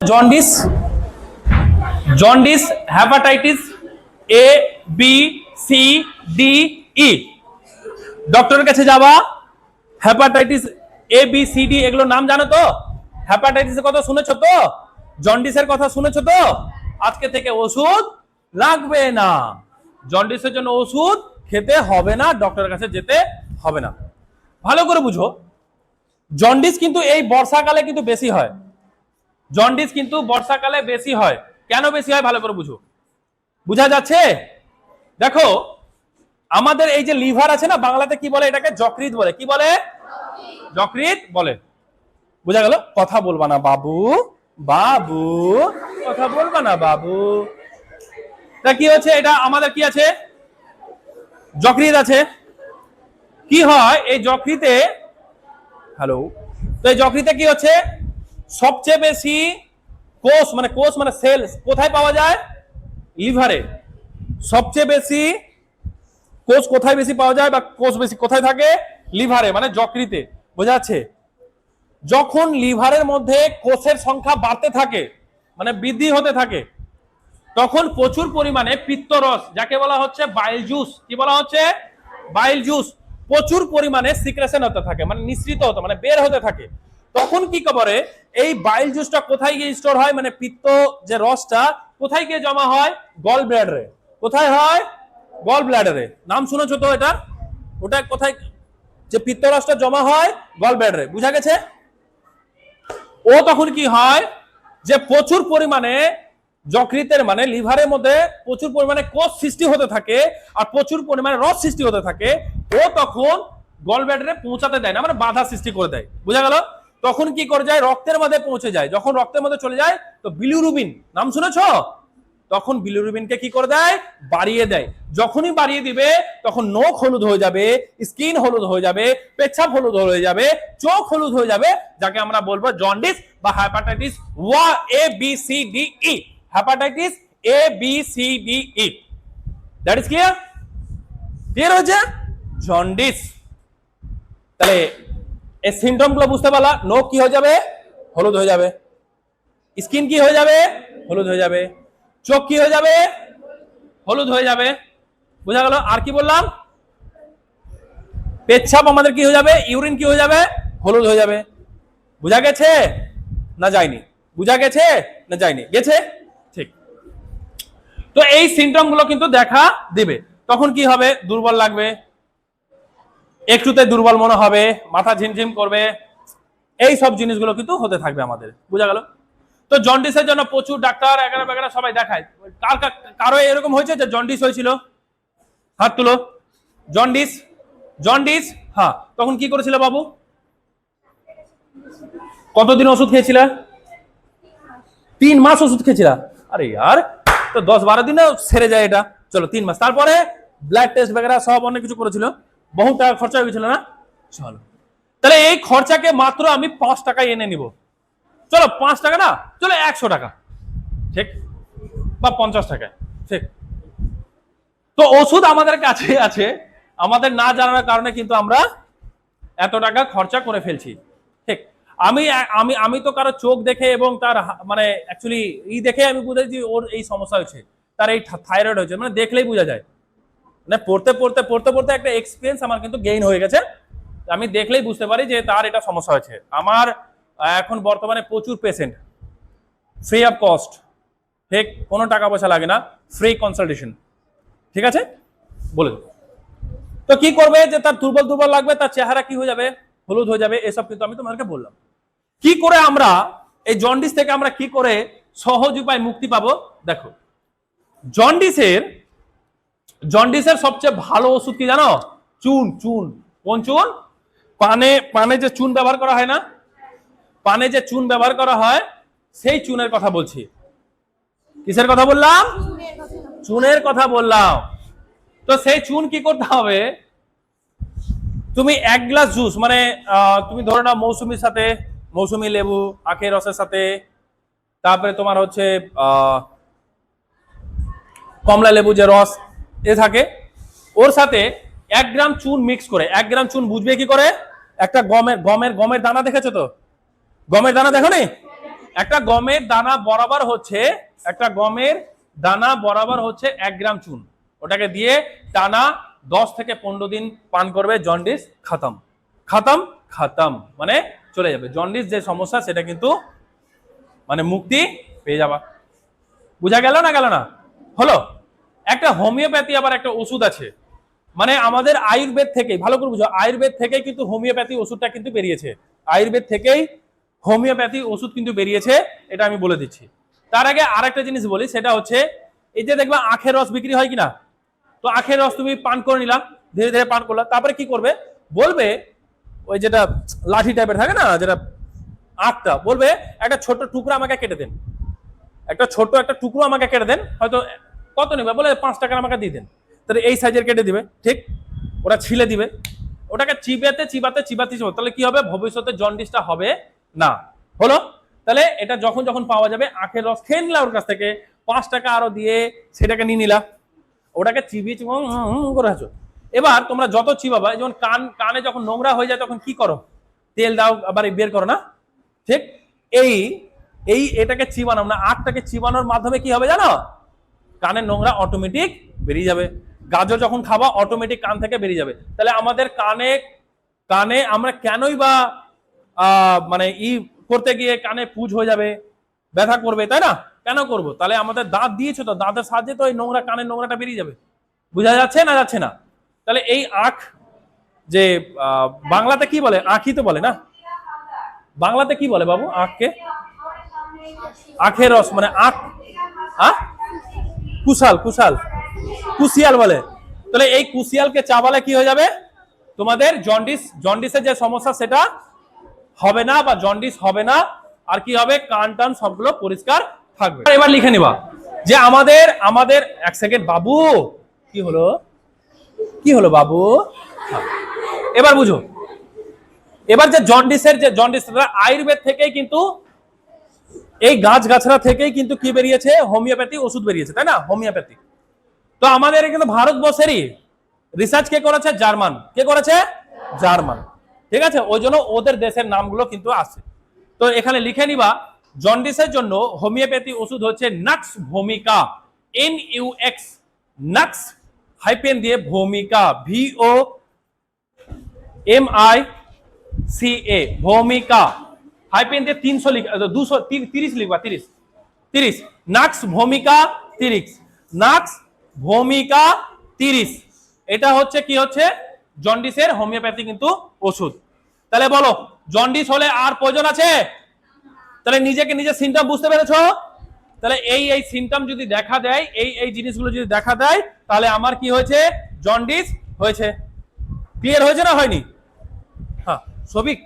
Jaundice jaundice hepatitis A B C D E ডক্টরের কাছে যাবা। Hepatitis A B C D এগুলো নাম জানো তো? হ্যাপাটাইটিসের কথা শুনেছো তো? জন্ডিসের কথা শুনেছো তো? আজকে থেকে ওষুধ লাগবে না। জন্ডিসের জন্য ওষুধ খেতে হবে না, ডক্টরের কাছে যেতে হবে না। ভালো করে বুঝো। জন্ডিস কিন্তু এই বর্ষাকালে কিন্তু বেশি হয়। জন্ডিস কিন্তু বর্ষাকালে বেশি হয়। কেন বেশি হয়? ভালো করে বুঝো। বুঝা যাচ্ছে? দেখো, আমাদের এই যে লিভার আছে না, বাংলাতে কি বলে এটাকে? যকৃত বলে। কি বলে? যকৃত বলে। বুঝা গেল? কথা বলবা না, বাবু। বাবু। কথা বলবা না, বাবু। তা কি হচ্ছে? এটা আমাদের কি আছে? যকৃত আছে। কি হয়? এই যকৃতে হ্যালো তো এই যকৃতে কি হচ্ছে? সবচেয়ে বেশি কোষ মানে কোষ মানে সেল কোথায় পাওয়া যায়? লিভারে। সবচেয়ে বেশি কোষ কোথায় বেশি পাওয়া যায় বা কোষ বেশি কোথায় থাকে? লিভারে মানে যকৃতে। বোঝা যাচ্ছে? যখন লিভারের মধ্যে কোষের সংখ্যা বাড়তে থাকে মানে বৃদ্ধি হতে থাকে, তখন প্রচুর পরিমাণে পিত্তরস, যাকে বলা হচ্ছে বাইল জুস কি বলা হচ্ছে? বাইল জুস প্রচুর পরিমাণে সিক্রেশন হতে থাকে মানে নিঃসৃত হতে মানে বের হতে থাকে। তখন কি করে এই বাইল জুসটা কোথায় গিয়ে স্টোর হয়? মানে পিত্ত যে রসটা, কোথায় গিয়ে জমা হয়? গল ব্লাডারে কোথায় হয়? গল ব্লাডারে নাম শুনেছো তো এটা ওটা কোথায়? যে পিত্ত রসটা জমা হয় গল ব্লাডারে বুঝা গেছে? ও তখন কি হয়? যে প্রচুর পরিমাণে যকৃতের মানে লিভারের মধ্যে প্রচুর পরিমাণে কোষ সৃষ্টি হতে থাকে আর প্রচুর পরিমাণে রস সৃষ্টি হতে থাকে, ও তখন গল ব্যাডারে পৌঁছাতে দেয় না মানে বাধা সৃষ্টি করে দেয়। বুঝা গেল? তখন কি করে যায়? রক্তের মধ্যে পৌঁছে যায়। যখন রক্তের মধ্যে চলে যায়, তো বিলিরুবিন, নাম শুনেছ? তখন বিলিরুবিনকে কি করে দেয়? বাড়িয়ে দেয়। যখনই বাড়িয়ে দিবে, তখন নখ হলুদ হয়ে যাবে, স্কিন হলুদ হয়ে যাবে, পেচ্ছাপ হলুদ হয়ে যাবে, চোখ হলুদ হয়ে যাবে, যাকে আমরা বলব জন্ডিস বা হ্যাপাটাইটিস ওয়া A B C D E hepatitis A B C D E that is clear clear হচ্ছে জন্ডিস। তাহলে এই সিমটমগুলো বুঝতে পারলা? নখ কি হয়ে যাবে? হলুদ হয়ে যাবে। স্কিন কি হয়ে যাবে? হলুদ হয়ে যাবে। চোখ কি হয়ে যাবে? হলুদ হয়ে যাবে। বোঝা গেল? আর কি বললাম? পেচ্ছাপ আমাদের কি হয়ে যাবে? ইউরিন কি হয়ে যাবে? হলুদ হয়ে যাবে। বোঝা গেছে? না যায়নি। বোঝা গেছে? না যায়নি। গেছে? ঠিক। তো এই সিমটমগুলো কিন্তু দেখা দিবে। তখন কি হবে? দুর্বল লাগবে। একটুতে দুর্বল মনে হবে, মাথা ঝিমঝিম করবে, এই সব জিনিসগুলো কিন্তু হতে থাকবে আমাদের। বোঝা গেল? তো জন্ডিসের জন্য প্রচুর ডাক্তার এগারো বেগারা সবাই দেখায়। কার কার- এরকম হয়েছে যে জন্ডিস হয়েছিল? হাত তুলো। জন্ডিস জন্ডিস হ্যাঁ তখন কি করেছিল বাবু? কতদিন ওষুধ খেয়েছিল? তিন মাস ওষুধ খেয়েছিল? আরে यार তো দশ বারো দিনে সেরে যায় এটা। চলো, তিন মাস। তারপরে ব্লাড টেস্ট বেগারা সব অনেক কিছু করেছিল। বহু টাকা খরচা হয়ে গেছিল না? চলো। তাহলে এই খরচাকে মাত্র আমি পাঁচ টাকায় এনে নিব। চলো পাঁচ টাকা না? চলো একশো টাকা। ঠিক? বা পঞ্চাশ টাকা ঠিক? তো ওষুধ আমাদের কাছে আছে। আমাদের না জানার কারণে কিন্তু আমরা এত টাকা খরচা করে ফেলছি। ঠিক? আমি আমি আমি তো কারও চোখ দেখে এবং তার মানে অ্যাকচুয়ালি ই দেখে আমি বুঝেছি ওর এই সমস্যা হয়েছে। তার এই থাইরয়েড হয়েছে। মানে দেখলেই বোঝা যায়। মানে পড়তে পড়তে পড়তে পড়তে একটা এক্সপিরিয়েন্স আমার কিন্তু গেইন হয়ে গেছে। আমি দেখলেই বুঝতে পারি যে তার এটা সমস্যা হয়েছে। আমার এখন বর্তমানে প্রচুর পেশেন্ট ফ্রি অফ কস্ট ঠিক কোনো টাকা পয়সা লাগে না। ফ্রি কনসালটেশন ঠিক আছে? বলে। তো কি করবে যে তার দুর্বল দুর্বল লাগবে, তার চেহারা কি হয়ে যাবে? হলুদ হয়ে যাবে, এসব কিন্তু আমি তোমাদেরকে বললাম। কি করে আমরা এই জন্ডিস থেকে আমরা কি করে সহজ উপায় মুক্তি পাবো? দেখো জন্ডিসের জন্ডিসের সবচেয়ে ভালো ওষুধ কি জানো? চুন চুন। কোন চুন? পানে পানে যে চুন ব্যবহার করা হয় না? পানে যে চুন ব্যবহার করা হয়, সেই চুনের কথা বলছি। কিসের কথা বললাম? চুনের কথা বললাম। তো সেই চুন কি করতে হবে? তুমি এক গ্লাস জুস মানে তুমি ধরে নাও মৌসুমির সাথে, মৌসুমি লেবু, আখের রসের সাথে, তারপরে তোমার হচ্ছে কমলা লেবু যে রস এ থাকে। ওর সাথে এক গ্রাম চুন মিক্স করে। এক গ্রাম চুন বুঝবে কি করে? একটা গমের গমের গমের দানা দেখেছ তো? গমের দানা দেখো নি? একটা গমের দানা বরাবর হচ্ছে, একটা গমের দানা বরাবর হচ্ছে এক গ্রাম চুন। ওটাকে দিয়ে টানা দশ থেকে পনেরো দিন পান করবে, জন্ডিস খাতাম। খাতাম খাতাম। মানে চলে যাবে। জন্ডিস যে সমস্যা, সেটা কিন্তু মানে মুক্তি পেয়ে যাবা। বুঝা গেল না গেল না? হলো? একটা হোমিওপ্যাথি আবার একটা ওষুধ আছে। মানে আমাদের আয়ুর্বেদ থেকেই, ভালো করে বুঝো, আয়ুর্বেদ থেকেই কিন্তু হোমিওপ্যাথি ওষুধটা কিন্তু বেরিয়েছে। আয়ুর্বেদ থেকেই হোমিওপ্যাথি ওষুধ কিন্তু বেরিয়েছে, এটা আমি বলে দিচ্ছি। তার আগে আরেকটা জিনিস বলি, সেটা হচ্ছে, এই যে দেখবা আখের রস বিক্রি হয় কিনা? তো আখের রস তুমি পান করে নিলাম ধীরে ধীরে পান করলাম তারপরে কি করবে? বলবে, ওই যেটা লাঠি টাইপের থাকে না, যেটা আখটা, বলবে, একটা ছোট টুকরো আমাকে কেটে দেন। একটা ছোট একটা টুকরো আমাকে কেটে দেন। হয়তো কত নেবে? বলে পাঁচ টাকা আমাকে দিয়ে দেন। তাহলে এই সাইজের কেটে দিবে। ঠিক? ওরা ছিলে দিবে। ওটাকে চিবাতে চিবাতে চিবাতে চিবাতে। তাহলে কি হবে? ভবিষ্যতে জন্ডিসটা হবে না। হলো? তাহলে এটা যখন যখন পাওয়া যাবে, আখের রস খেয়ে নিলা ওর কাছ থেকে। পাঁচ টাকা আরও দিয়ে সেটাকে নিয়ে নিলা। ওটাকে চিবিয়ে হুম করে আছো এবার তোমরা যত চিবাবা, যেমন কান, কানে যখন নোংরা হয়ে যায়, তখন কি করো? তেল দাও, আবার বের করো না? ঠিক? এই এই এটাকে চিবানো না। আখটাকে চিবানোর মাধ্যমে কি হবে জানো? কানের নোংরা অটোমেটিক বেরিয়ে যাবে। গাজর যখন খাবা অটোমেটিক কান থেকে বেরিয়ে যাবে। তাহলে আমাদের কানে কানে আমরা কেনই বা মানে ই করতে গিয়ে কানে পুজ হয়ে যাবে, ব্যথা করবে, তাই না? কেন করব? তাহলে আমাদের দাঁত দিয়েছ তো, দাঁতের সাহায্যে তো এই নোংরা কানের নোংরাটা বেরিয়ে যাবে। বোঝা যাচ্ছে না যাচ্ছে না? তাহলে এই আখ যে বাংলাতে কি বলে? আখই তো বলে না? বাংলাতে কি বলে বাবু আখকে? আখের রস মানে আখ আহ কুশাল কুশাল। কুশিয়াল বলে। তাহলে এই কুশিয়ালকে চাবালে কি হয়ে যাবে? তোমাদের জন্ডিস, জন্ডিসের যে সমস্যা সেটা হবে না বা জন্ডিস হবে না। আর কি হবে? কান টান সবগুলো পরিষ্কার থাকবে। এবার লিখে নিবা যে আমাদের আমাদের, এক সেকেন্ড বাবু, কি হলো? কি হলো বাবু। এবার বুঝো। এবার যে জন্ডিসের যে জন্ডিস আয়ুর্বেদ থেকেই কিন্তু এই গাছ গাছড়া থেকেই কিন্তু কি বেরিয়েছে? হোমিওপ্যাথি ওষুধ বেরিয়েছে, তাই না? হোমিওপ্যাথি। তো আমাদের কিন্তু ভারতবর্ষেরই রিসার্চ কে করেছে? জার্মান। কে করেছে? জার্মান। ঠিক আছে? ওই জন্য ওদের দেশের নামগুলো কিন্তু আছে তো এখানে লিখে নিবা, জন্ডিসের জন্য হোমিওপ্যাথি ওষুধ হচ্ছে নাক্স ভূমিকা। N U X Nux hyphen দিয়ে ভূমিকা। V O M I C A ভূমিকা। হাইপেন দিয়ে তিনশো দুশো তিরিশ লিখবা, তিরিশ। তিরিশ। নাক্স ভূমিকা তিরিশ। নাক্স ভূমিকা তিরিশ। এটা হচ্ছে কি হচ্ছে? জন্ডিসের হোমিওপ্যাথি কিন্তু ওষুধ। তাহলে বলো, জন্ডিস হলে আর প্রয়োজন আছে? তাহলে নিজেকে নিজের সিমটম বুঝতে পেরেছ? তাহলে এই এই সিমটম যদি দেখা দেয়, এই এই জিনিসগুলো যদি দেখা দেয়, তাহলে আমার কি হয়েছে? জন্ডিস হয়েছে। ক্লিয়ার হয়েছে না হয়নি? হ্যাঁ সবিক